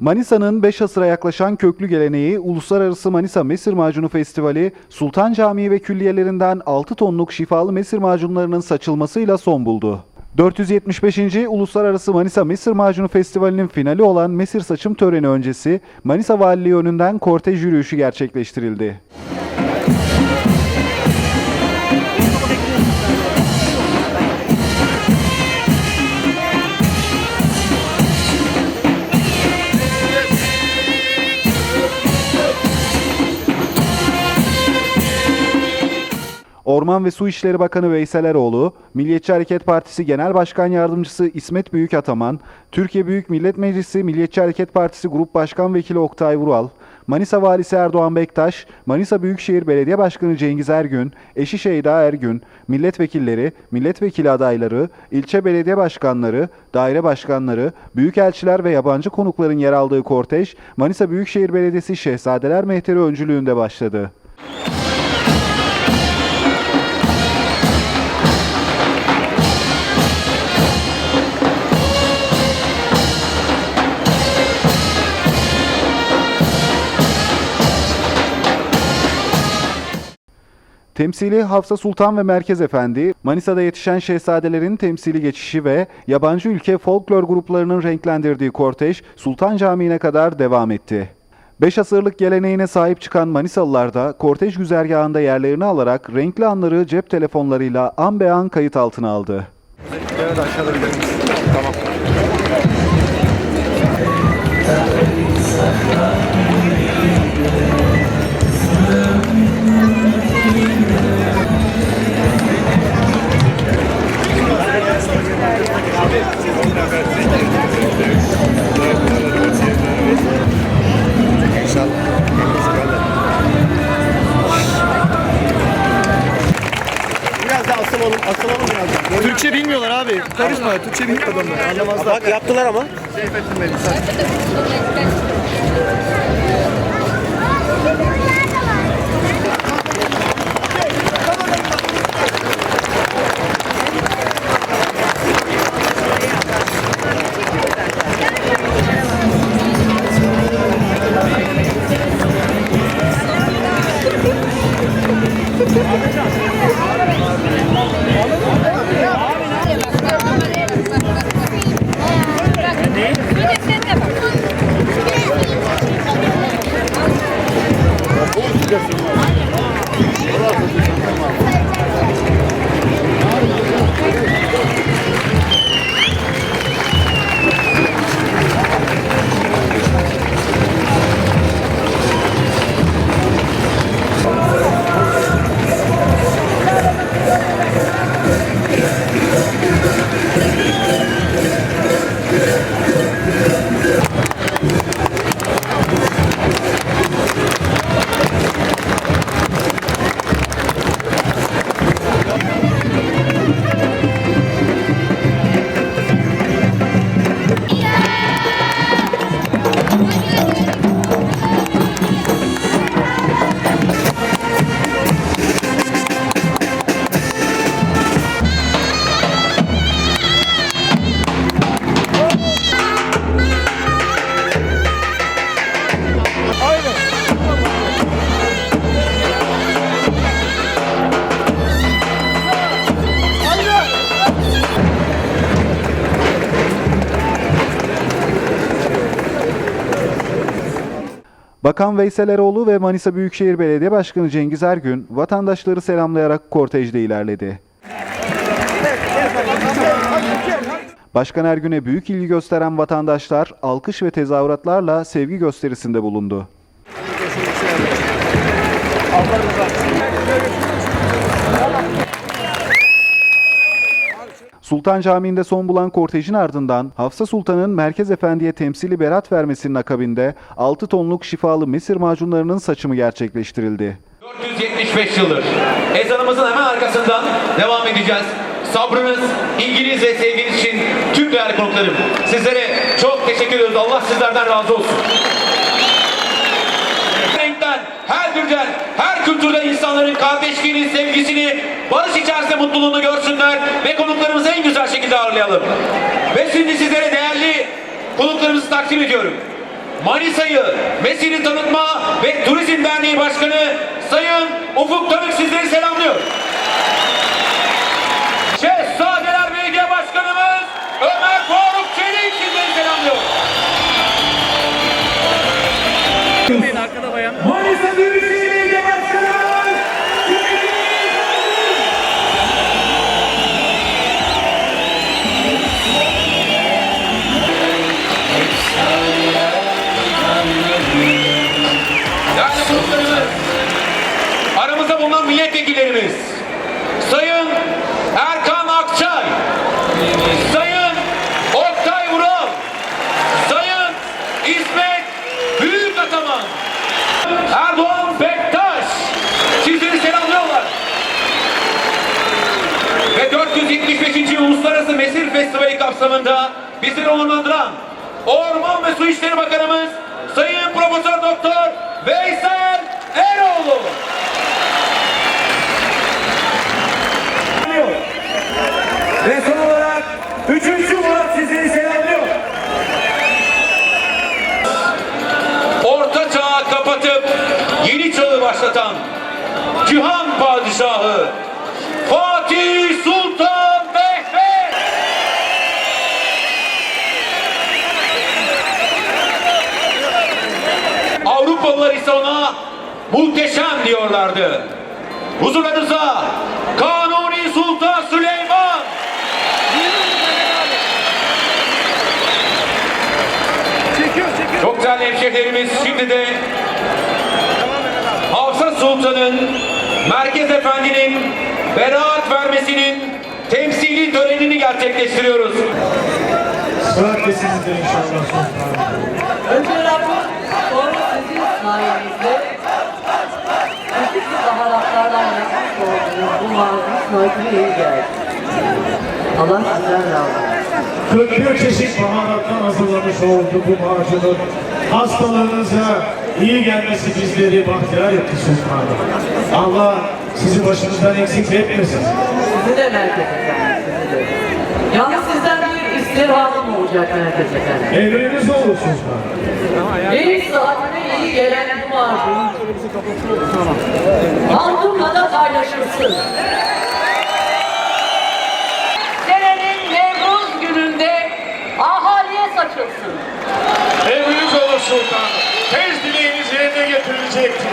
Manisa'nın 5 asıra yaklaşan köklü geleneği Uluslararası Manisa Mesir Macunu Festivali, Sultan Camii ve külliyelerinden 6 tonluk şifalı mesir macunlarının saçılmasıyla son buldu. 475. Uluslararası Manisa Mesir Macunu Festivali'nin finali olan mesir saçım töreni öncesi Manisa Valiliği önünden kortej yürüyüşü gerçekleştirildi. Orman ve Su İşleri Bakanı Veysel Eroğlu, Milliyetçi Hareket Partisi Genel Başkan Yardımcısı İsmet Büyük Ataman, Türkiye Büyük Millet Meclisi Milliyetçi Hareket Partisi Grup Başkan Vekili Oktay Vural, Manisa Valisi Erdoğan Bektaş, Manisa Büyükşehir Belediye Başkanı Cengiz Ergün, eşi Şeyda Ergün, milletvekilleri, milletvekili adayları, ilçe belediye başkanları, daire başkanları, büyükelçiler ve yabancı konukların yer aldığı kortej, Manisa Büyükşehir Belediyesi Şehzadeler Mehteri öncülüğünde başladı. Temsili Hafsa Sultan ve Merkez Efendi, Manisa'da yetişen şehzadelerin temsili geçişi ve yabancı ülke folklor gruplarının renklendirdiği kortej Sultan Camii'ne kadar devam etti. Beş asırlık geleneğine sahip çıkan Manisalılar da kortej güzergahında yerlerini alarak renkli anları cep telefonlarıyla an be an kayıt altına aldı. Evet aşağıda bir Tamam. Asılalım, asılalım biraz daha. Türkçe bilmiyorlar abi. Karışma. Türkçe bilmiyor adamlar. Anlamazlar. Bak yaptılar ama. Bakan Veysel Eroğlu ve Manisa Büyükşehir Belediye Başkanı Cengiz Ergün vatandaşları selamlayarak kortejde ilerledi. Başkan Ergün'e büyük ilgi gösteren vatandaşlar alkış ve tezahüratlarla sevgi gösterisinde bulundu. Sultan Camii'nde son bulan kortejin ardından Hafsa Sultan'ın Merkez Efendi'ye temsili berat vermesinin akabinde 6 tonluk şifalı mesir macunlarının saçımı gerçekleştirildi. 475 yıldır. Ezanımızın hemen arkasından devam edeceğiz. Sabrınız, ilginiz ve sevginiz için tüm değerli konuklarım sizlere çok teşekkür ediyoruz. Allah sizlerden razı olsun. Her türden, her kültürden insanların kardeşliğini, sevgisini, barış içerisinde mutluluğunu görsünler ve konuklarımızı en güzel şekilde ağırlayalım. Ve şimdi sizlere değerli konuklarımızı takdim ediyorum. Manisa'yı Mesir'i Tanıtma ve Turizm Derneği Başkanı Sayın Ufuk Tanık sizleri selamlıyor. Değerli konuklarımız, aramızda bulunan milletvekillerimiz, Sayın Erkan Akçay, Sayın Oktay Vural, Sayın İsmet Büyükataman, Erdoğan Bektaş sizleri selamlıyorlar. Ve 475. Uluslararası Mesir Festivali kapsamında bizleri onurlandıran Orman ve Su İşleri Bakanımız Sayın Profesör Doktor Veysel Eroğlu. Ve son olarak 3. Murat sizleri selamlıyor. Orta çağı kapatıp yeni çağı başlatan Cihan Padişahı İse ona muhteşem diyorlardı. Huzurlarınıza Kanuni Sultan Süleyman Çekiyor çekiyor. Çok değerli hemşehrilerimiz şimdi de Hafsa Sultan'ın Merkez Efendi'nin beraat vermesinin temsili törenini gerçekleştiriyoruz. Sıhhatle sizindir inşallah sultanım. Önce sonra sayenizde öteki baharatlardan yapmış olduğunuz bu mazlum sınavına iyi geldi. Allah sizden razı olsun. 41 çeşit baharattan hazırlamış olduğu bu macunun hastalarınıza iyi gelmesi bizleri bahtiyar etti sultanım. Allah sizi başımızdan eksik etmesin. Sizi de merkez efendim. Yalnız sizden bir istirhamım olacak merkez efendim. Emriniz olur sultanım. Benim iyi gelen bu macun, Bandurla da paylaşılsın. Senenin Nevruz gününde ahaliye saçılsın. Emriniz olur sultanım. Tez dileğiniz yerine getirilecektir.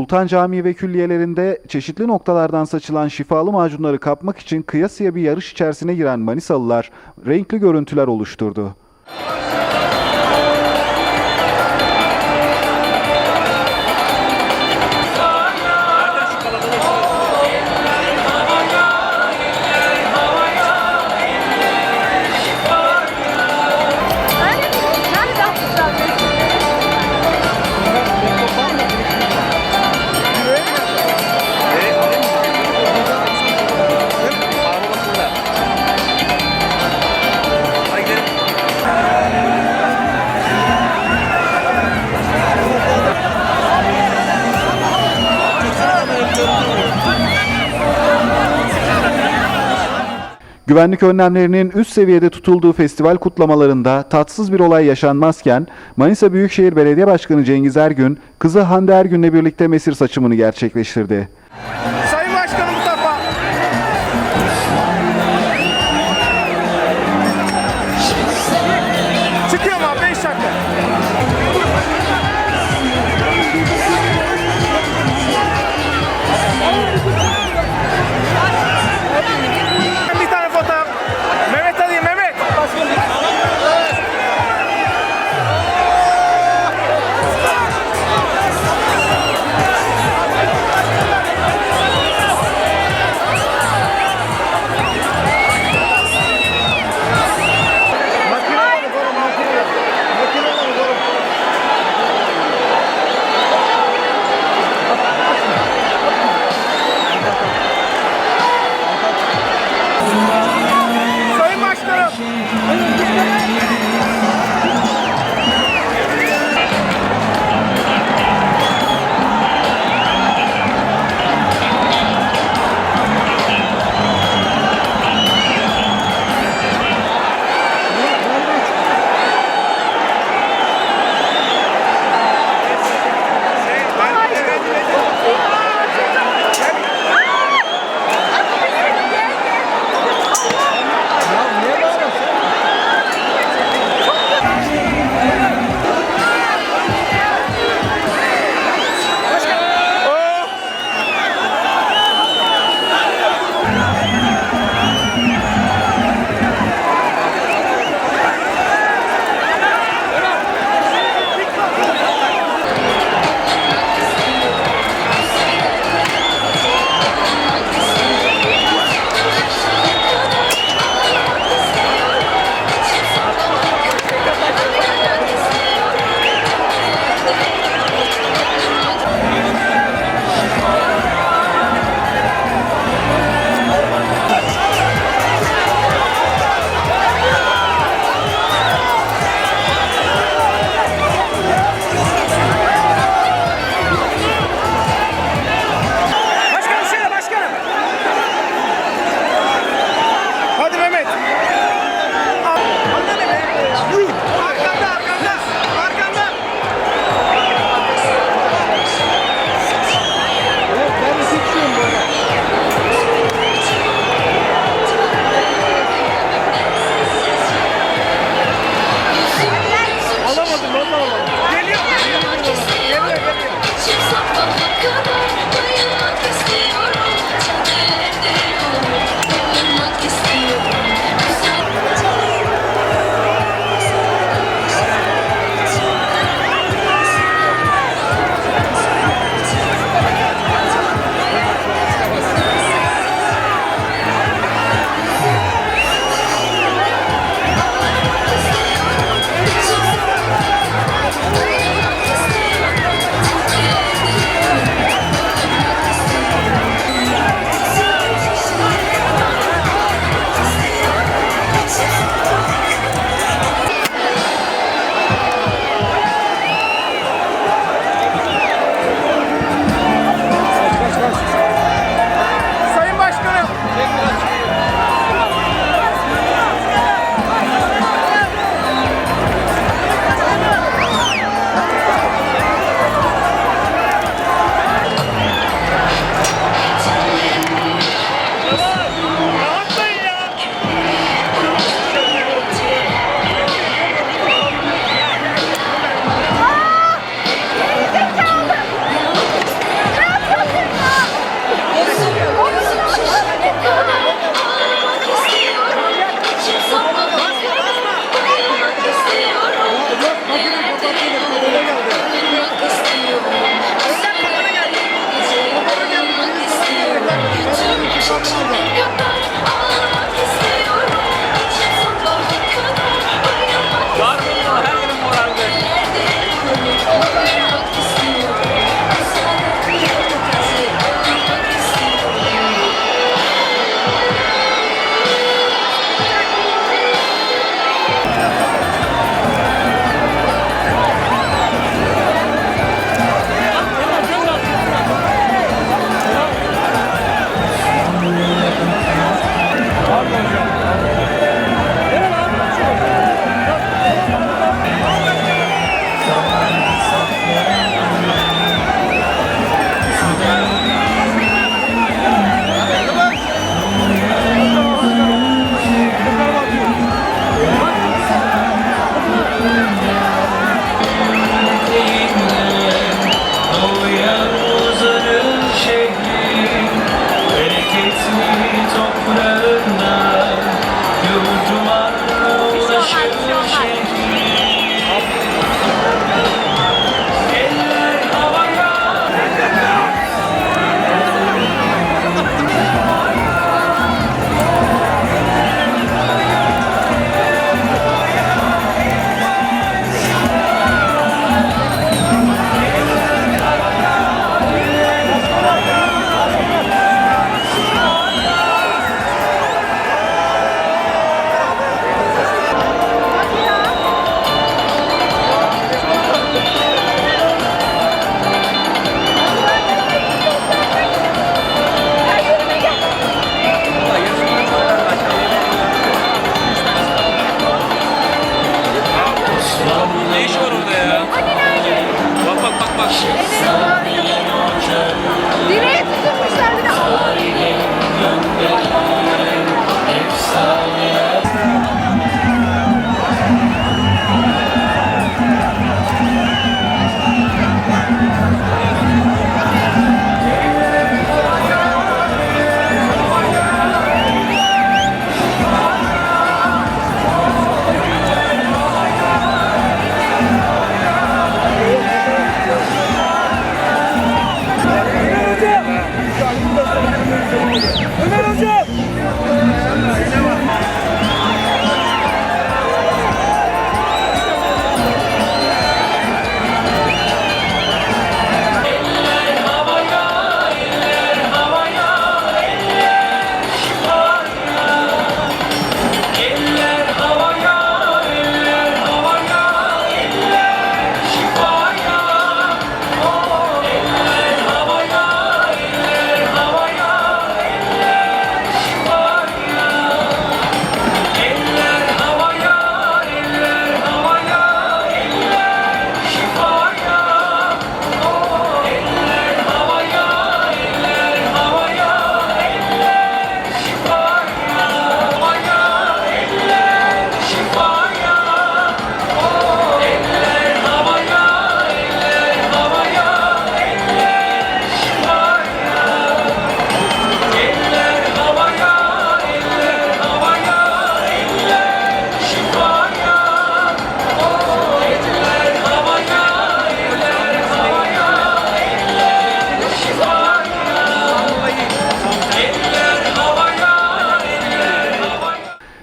Sultan Camii ve külliyelerinde çeşitli noktalardan saçılan şifalı macunları kapmak için kıyasıya bir yarış içerisine giren Manisalılar renkli görüntüler oluşturdu. Güvenlik önlemlerinin üst seviyede tutulduğu festival kutlamalarında tatsız bir olay yaşanmazken Manisa Büyükşehir Belediye Başkanı Cengiz Ergün, kızı Hande Ergün'le birlikte mesir saçımını gerçekleştirdi.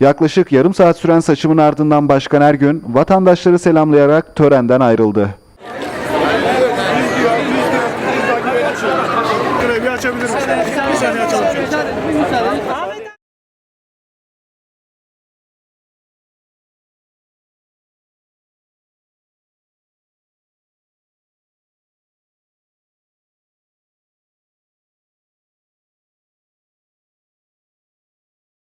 Yaklaşık yarım saat süren saçımın ardından Başkan Ergün vatandaşları selamlayarak törenden ayrıldı.